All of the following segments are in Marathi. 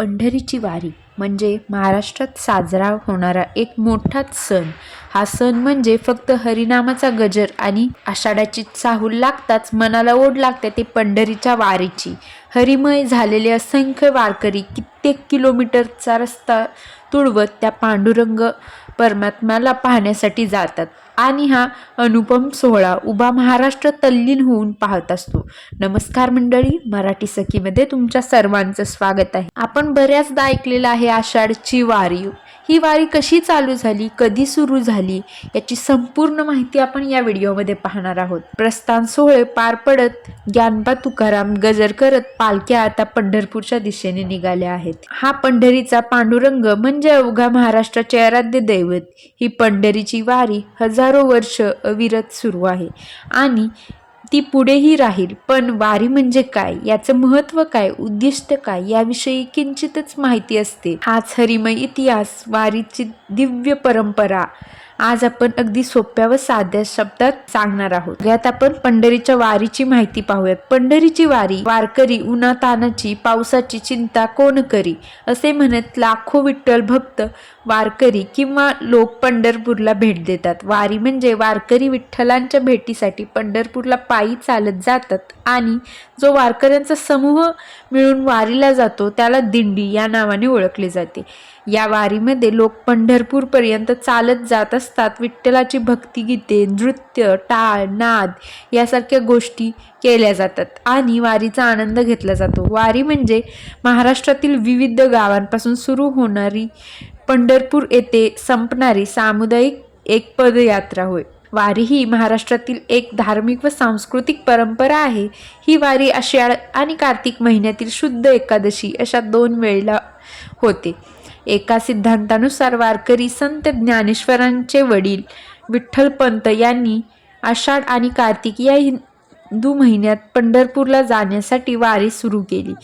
पंढरीची वारी म्हणजे महाराष्ट्रात साजरा होणारा एक मोठाच सण. हा सण म्हणजे फक्त हरिनामाचा गजर आणि आषाढाची चाहूल लागताच मनाला ओढ लागते ते पंढरीच्या वारीची. हरिमय झालेले असंख्य वारकरी कित्येक किलोमीटरचा रस्ता तुडवत त्या पांडुरंग परमात्म्याला पाहण्यासाठी जातात आणि हा अनुपम सोहळा उभा महाराष्ट्र तल्लीन होऊन पाहत असतो. नमस्कार मंडळी मराठी सखीमध्ये तुमच्या सर्वांचं स्वागत आहे. आपण बऱ्याचदा ऐकलेलं आहे आषाढची वारी. ही वारी कशी चालू झाली कधी सुरू झाली याची संपूर्ण माहिती आपण या व्हिडिओमध्ये पाहणार आहोत. प्रस्थान सोहळे पार पडत ज्ञानबा तुकाराम गजर करत पालख्या आता पंढरपूरच्या दिशेने निघाल्या आहेत. हा पंढरीचा पांडुरंग म्हणजे अवघा महाराष्ट्राचे आराध्य दैवत. ही पंढरीची वारी हजारो वर्ष अविरत सुरू आहे. आणि ती पुढेही राहील. पण वारी म्हणजे काय? याचं महत्त्व काय? उद्दिष्ट काय? याविषयी किंचितच माहिती असते. हाच हरिमय इतिहास वारीची दिव्य परंपरा. आज आपण अगदी सोप्या व साध्या शब्दात सांगणार आहोत. यात आपण पंढरीच्या वारीची माहिती पाहूयात. पंढरीची वारी वारकरी उन्हातानाची पावसाची चिंता कोण करी? असे म्हणत लाखो विठ्ठल भक्त वारकरी किंवा लोक पंढरपूरला भेट देतात. वारी म्हणजे वारकरी विठ्ठलांच्या भेटीसाठी पंढरपूरला पायी चालत जातात आणि जो वारकऱ्यांचा समूह मिळून वारीला जातो त्याला दिंडी या नावाने ओळखले जाते. या वारीमध्ये लोक पंढरपूरपर्यंत चालत जात असतात. विठ्ठलाची भक्तिगीते नृत्य टाळ नाद यासारख्या गोष्टी केल्या जातात आणि वारीचा आनंद घेतला जातो. वारी म्हणजे महाराष्ट्रातील विविध गावांपासून सुरू होणारी पंढरपूर येथे संपणारी सामुदायिक एक पदयात्रा होय. वारी ही महाराष्ट्रातील एक धार्मिक व सांस्कृतिक परंपरा आहे. ही वारी आषाढ आणि कार्तिक महिन्यातील शुद्ध एकादशी अशा दोन वेळेला होते. एका सिद्धांतानुसार वारकरी संत ज्ञानेश्वरांचे वडील विठ्ठलपंत यांनी आषाढ आणि कार्तिक या हिंदू महिन्यात पंढरपूरला जाण्यासाठी वारी सुरू केली.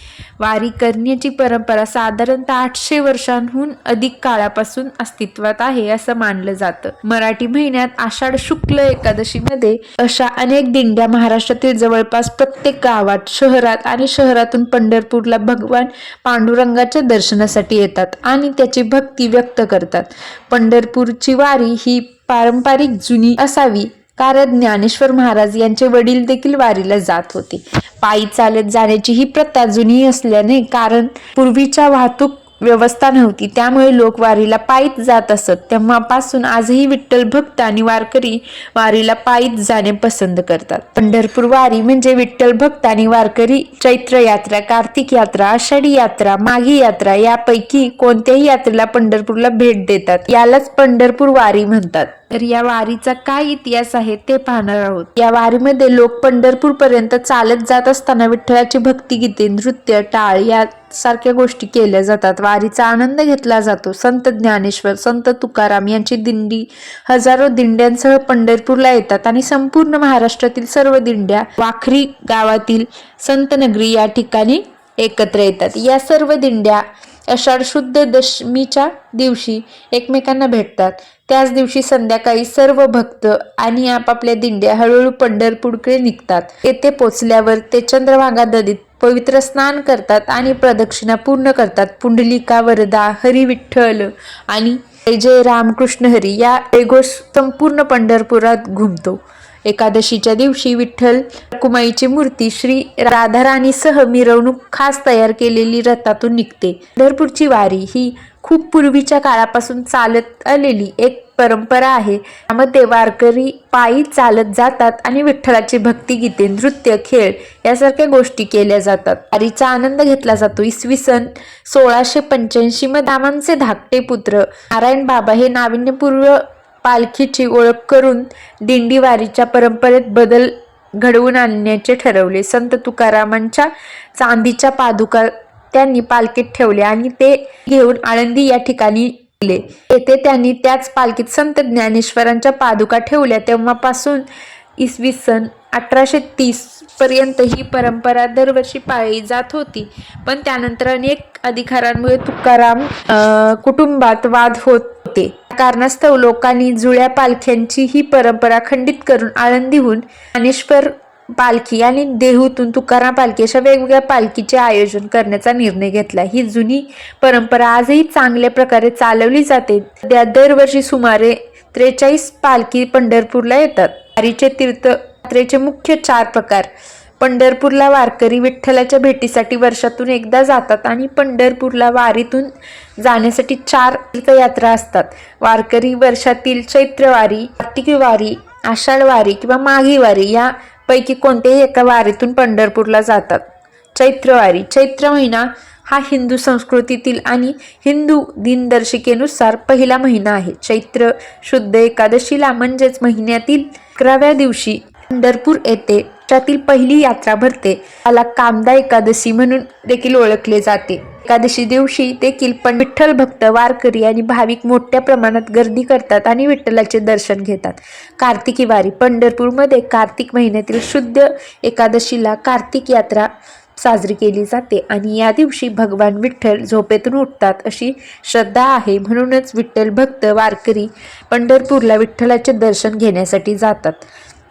वारी करण्याची परंपरा साधारणतः आठशे वर्षांहून अधिक काळापासून अस्तित्वात आहे असं मानलं जातं. मराठी महिन्यात आषाढ शुक्ल एकादशीमध्ये अशा अनेक दिंड्या महाराष्ट्रातील जवळपास प्रत्येक गावात शहरात आणि शहरातून पंढरपूरला भगवान पांडुरंगाच्या दर्शनासाठी येतात आणि त्याची भक्ती व्यक्त करतात. पंढरपूरची वारी ही पारंपरिक जुनी असावी कारण ज्ञानेश्वर महाराज यांचे वडील देखील वारीला जात होते. पायी चालत जाण्याची ही प्रथा जुनी असल्याने कारण पूर्वीच्या वाहतूक व्यवस्था नव्हती. त्यामुळे लोक वारीला पायीत जात असत. तेव्हापासून आजही विठ्ठल भक्त आणि वारकरी वारीला पायीत जाणे पसंत करतात. पंढरपूर वारी म्हणजे विठ्ठल भक्त आणि वारकरी चैत्र यात्रा कार्तिक यात्रा आषाढी यात्रा माघी यात्रा यापैकी कोणत्याही यात्रेला पंढरपूरला भेट देतात. यालाच पंढरपूर वारी म्हणतात. तर या वारीचा काय इतिहास आहे ते पाहणार आहोत. या वारीमध्ये लोक पंढरपूर पर्यंत चालत जात असताना विठ्ठलाची भक्तिगीते नृत्य टाळ या सारख्या गोष्टी केल्या जातात. वारीचा आनंद घेतला जातो. संत ज्ञानेश्वर संत तुकाराम यांची दिंडी हजारो दिंड्यांसह पंढरपूरला येतात आणि संपूर्ण महाराष्ट्रातील सर्व दिंड्या वाखरी गावातील संतनगरी या ठिकाणी एकत्र येतात. या सर्व दिंड्या आषाढ शुद्ध दशमीच्या दिवशी एकमेकांना भेटतात. त्याच दिवशी संध्याकाळी सर्व भक्त आणि आपापल्या दिंड्या हळूहळू पंढरपूरकडे निघतात. येथे पोचल्यावर ते चंद्रभागा नदीत पवित्र स्नान करतात आणि प्रदक्षिणा पूर्ण करतात. पुंडलिका वरदा हरी विठ्ठल आणि जय रामकृष्ण हरी या एगोष संपूर्ण पंढरपुरात घुमतो. एकादशीच्या दिवशी विठ्ठल कुमाईची मूर्ती श्री राधाराणीसह मिरवणूक खास तयार केलेली रथातून निघते. पंढरपूरची वारी ही खूप पूर्वीच्या काळापासून चालत आलेली एक परंपरा आहे. त्यामध्ये वारकरी पायी चालत जातात आणि विठ्ठलाची भक्तिगीते नृत्य खेळ यासारख्या गोष्टी केल्या जातात. वारीचा आनंद घेतला जातो. इसवी सन सोळाशे पंच्याऐंशी मध्ये रामांचे धाकटे पुत्र नारायण बाबा हे नाविन्यपूर्व पालखीची ओळख करून दिंडीवारीच्या परंपरेत बदल घडवून आणण्याचे ठरवले. संत तुकारामांच्या चांदीच्या पादुका त्यांनी पालखीत ठेवले आणि ते घेऊन आळंदी या ठिकाणी गेले. येथे त्यांनी त्याच पालखीत संत ज्ञानेश्वरांच्या पादुका ठेवल्या. तेव्हापासून इसवी सन अठराशे तीस पर्यंत ही परंपरा दरवर्षी पाळली जात होती. पण त्यानंतर अनेक अधिकारांमुळे तुकाराम कुटुंबात वाद होत होते. कारणास्तव लोकांनी जुळ्या पालख्यांची ही परंपरा खंडित करून आळंदीहून ज्ञानेश्वर पालखी आणि देहूतून तुकाराम पालखी अशा वेगवेगळ्या पालखीचे आयोजन करण्याचा निर्णय घेतला. ही जुनी परंपरा आजही चांगल्या प्रकारे चालवली जाते. त्या दरवर्षी सुमारे त्रेचाळीस पालखी पंढरपूरला येतात. वारीचे तीर्थयात्रेचे मुख्य चार प्रकार पंढरपूरला वारकरी विठ्ठलाच्या भेटीसाठी वर्षातून एकदा जातात आणि पंढरपूरला वारीतून जाण्यासाठी चार तीर्थयात्रा असतात. वारकरी वर्षातील चैत्रवारी कार्तिकी वारी किंवा माघीवारी यापैकी कोणत्याही एका वारीतून पंढरपूरला जातात. चैत्रवारी चैत्र महिना हा हिंदू संस्कृतीतील आणि हिंदू दिनदर्शिकेनुसार पहिला महिना आहे. चैत्र शुद्ध एकादशीला म्हणजेच महिन्यातील अकराव्या दिवशी पंढरपूर येथे त्यातील पहिली यात्रा भरते. त्याला कामदा एकादशी म्हणून देखील ओळखले जाते. एकादशी दिवशी देखील पण विठ्ठल भक्त वारकरी आणि भाविक मोठ्या प्रमाणात गर्दी करतात आणि विठ्ठलाचे दर्शन घेतात. कार्तिकी वारी. पंढरपूरमध्ये कार्तिक महिन्यातील शुद्ध एकादशीला कार्तिक यात्रा साजरी केली जाते आणि या दिवशी भगवान विठ्ठल झोपेतून उठतात अशी श्रद्धा आहे म्हणूनच विठ्ठल भक्त वारकरी पंढरपूरला विठ्ठलाचे दर्शन घेण्यासाठी जातात.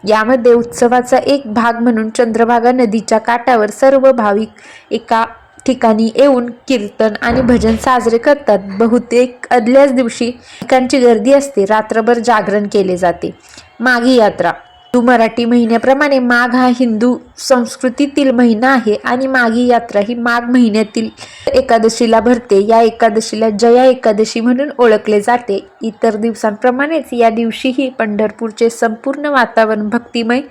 यामध्ये उत्सवाचा एक भाग म्हणून चंद्रभागा नदीच्या काठावर सर्व भाविक एका ठिकाणी येऊन कीर्तन आणि भजन साजरे करतात. बहुतेक आदल्याच दिवशी ठिकाणची गर्दी असते. रात्रभर जागरण केले जाते. माघी यात्रा. मराठी महिन्याप्रमाणे माघ हा हिंदू संस्कृतीतील महिना आहे आणि माघी यात्रा ही माघ महिन्यातील एकादशीला भरते. या एकादशीला जया एकादशी म्हणून ओळखले जाते. इतर दिवसांप्रमाणेच या दिवशीही पंढरपूरचे संपूर्ण वातावरण भक्तिमय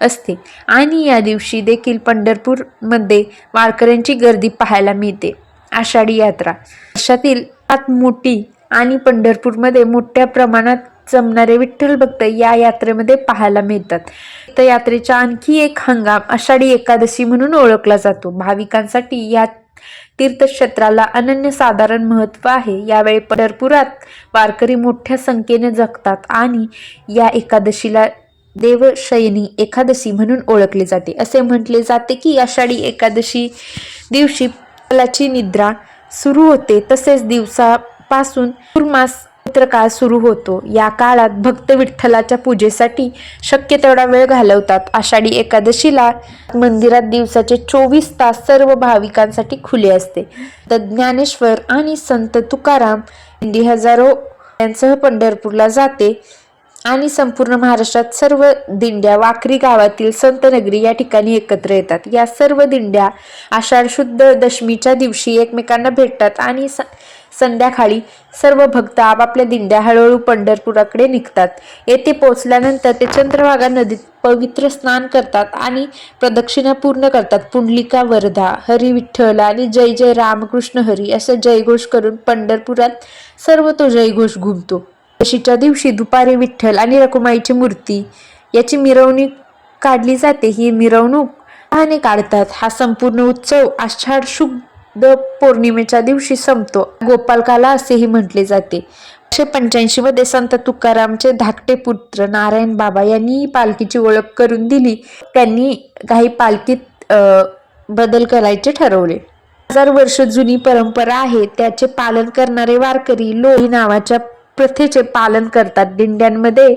असते. आणि या दिवशी देखील पंढरपूरमध्ये वारकऱ्यांची गर्दी पाहायला मिळते. आषाढी यात्रा. वर्षातील मोठी आणि पंढरपूरमध्ये मोठ्या प्रमाणात जमणारे विठ्ठल भक्त या यात्रेमध्ये पाहायला मिळतात. तर यात्रेचा आणखी एक हंगाम आषाढी एकादशी म्हणून ओळखला जातो. भाविकांसाठी या तीर्थक्षेत्राला अनन्यसाधारण महत्त्व आहे. यावेळी पंढरपुरात वारकरी मोठ्या संख्येने जगतात आणि या एकादशीला देवशयनी एकादशी म्हणून ओळखले जाते. असे म्हटले जाते की आषाढी एकादशी दिवशी फलाची निद्रा सुरू होते. तसेच दिवसा पासून पूर्मास काळ सुरू होतो. या काळात भक्त विठ्ठलाच्या पूजेसाठी शक्य तेवढा वेळ घालवतात. आषाढी एकादशीला मंदिरात दिवसाचे चोवीस तास सर्व भाविकांसाठी खुले असते. तर ज्ञानेश्वर आणि संत तुकाराम दिंडी हजारो यांसह पंढरपूरला जाते आणि संपूर्ण महाराष्ट्रात सर्व दिंड्या वाकरी गावातील संत नगरी या ठिकाणी एकत्र येतात. या सर्व दिंड्या आषाढ शुद्ध दशमीच्या दिवशी एकमेकांना भेटतात आणि स संध्याकाळी सर्व भक्त आपापल्या दिंड्या हळूहळू पंढरपुराकडे निघतात. येथे पोहोचल्यानंतर ते चंद्रभागा नदीत पवित्र स्नान करतात आणि प्रदक्षिणा पूर्ण करतात. पुंडलिका वर्धा हरी विठ्ठल आणि जय जय रामकृष्ण हरी असं जयघोष करून पंढरपुरात सर्व तो जयघोष घुमतो. दशीच्या दिवशी दुपारी विठ्ठल आणि रकुमाईची मूर्ती याची मिरवणूक काढली जाते. ही मिरवणूक काढतात. हा संपूर्ण उत्सव आषाढ द पौर्णिमेच्या दिवशी संपतो. गोपालकाला असेही म्हटले जाते. अठराशे पंच्याऐंशी मध्ये संत तुकारामचे धाकटे पुत्र नारायण बाबा यांनी पालखीची ओळख करून दिली. त्यांनी काही पालखीत बदल करायचे ठरवले. हजार वर्ष जुनी परंपरा आहे. त्याचे पालन करणारे वारकरी लोही नावाच्या प्रथेचे पालन करतात. दिंड्यांमध्ये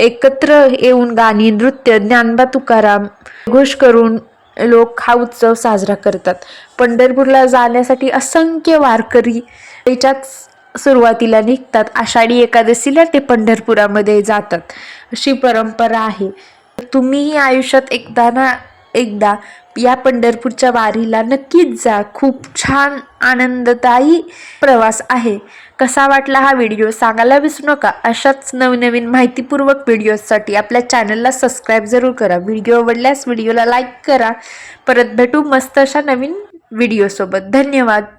एकत्र येऊन गाणी नृत्य ज्ञानबा तुकाराम घोष करून लोक हा उत्सव साजरा करतात. पंढरपूरला जाण्यासाठी असंख्य वारकरी त्याच्याच सुरुवातीला निघतात. आषाढी एकादशीला ते पंढरपुरामध्ये जातात. अशी परंपरा आहे. तुम्हीही आयुष्यात एकदा ना एकदा या पंढरपूरच्या वारीला नक्कीच जा. खूप छान आनंददायी प्रवास आहे. कसा वाटला हा व्हिडिओ सांगायला विसरू नका. अशाच नवनवीन माहितीपूर्वक व्हिडिओजसाठी आपल्या चॅनलला सबस्क्राईब जरूर करा. व्हिडिओ आवडल्यास व्हिडिओला लाईक करा. परत भेटू मस्त अशा नवीन व्हिडिओसोबत. धन्यवाद.